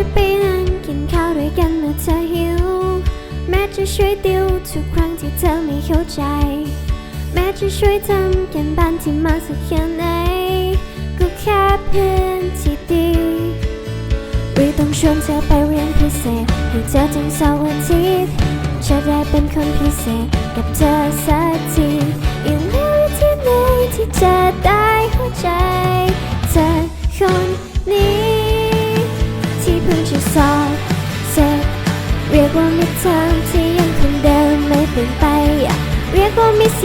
จะไปนั่งกินข้าวด้วยกันเมื่อเธอหิว แม้จะช่วยติวทุกครั้งที่เธอไม่เข้าใจ แม้จะช่วยทำกันบ้านที่มาสักแค่ไหนก็แค่เพื่อนที่ดีหรืต้องชวนเธอไปเรียนพิเศษให้เธอทั้งสองอาทิตย์จะได้เป็นคนพิเศษกับเธอสักทียังไม่รู้ที่ไหนที่จะได้เข้าใจ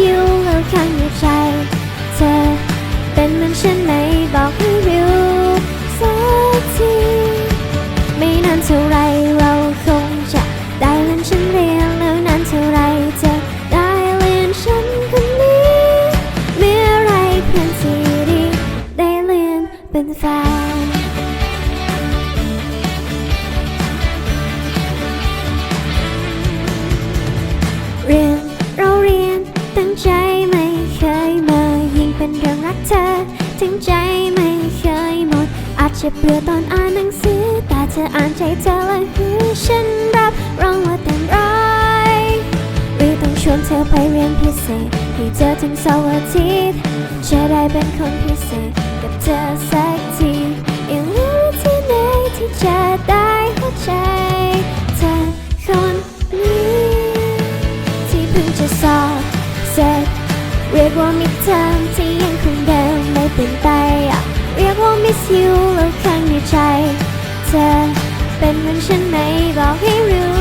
ยกว่ามิสยูแล้วข้างในใจ เธอเป็นเหมือนฉัน ธอถึงใจไม่เคยหมด อาจจะเบื่อตอนอ่านหนังสือ แต่เธออ่านใจเธอและหูฉันรับรองว่าเต็มร้อยหรือต้องชวนเธอไปเรียนพิเศษ ให้เจอถึงเสาร์อาทิตย์จะได้เป็นคนพิเศษ กับเธอสักทีอีกวิธีไหนที่จะได้เข้าใจเธอคนนี้ ที่เพิ่งจะสอบเสร็จเรียกว่ามิดเทอมที่ยังคง เป็นไปอะเรียกว่า miss you แล้วข้างในใจ เธอเป็นเหมือนฉันไหมบอกให้รู้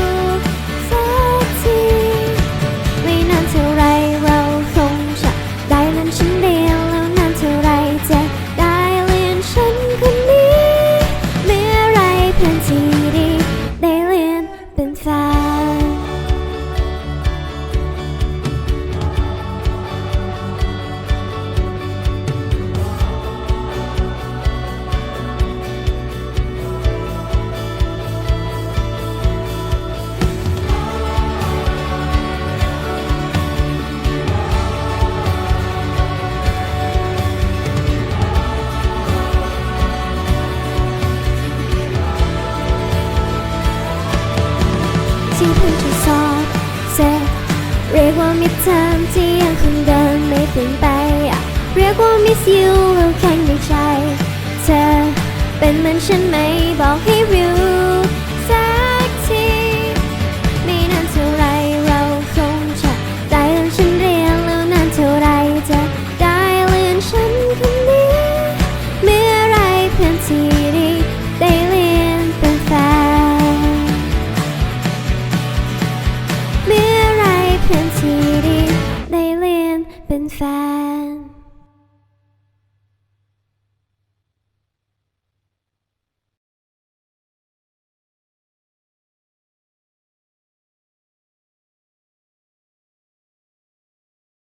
มิดเทอมที่ยังคงเดิมไม่เปลี่ยนไป เรียกว่า miss you แล้วแข็งในใจ เธอเป็นเหมือนฉันไหมบอกใเมื่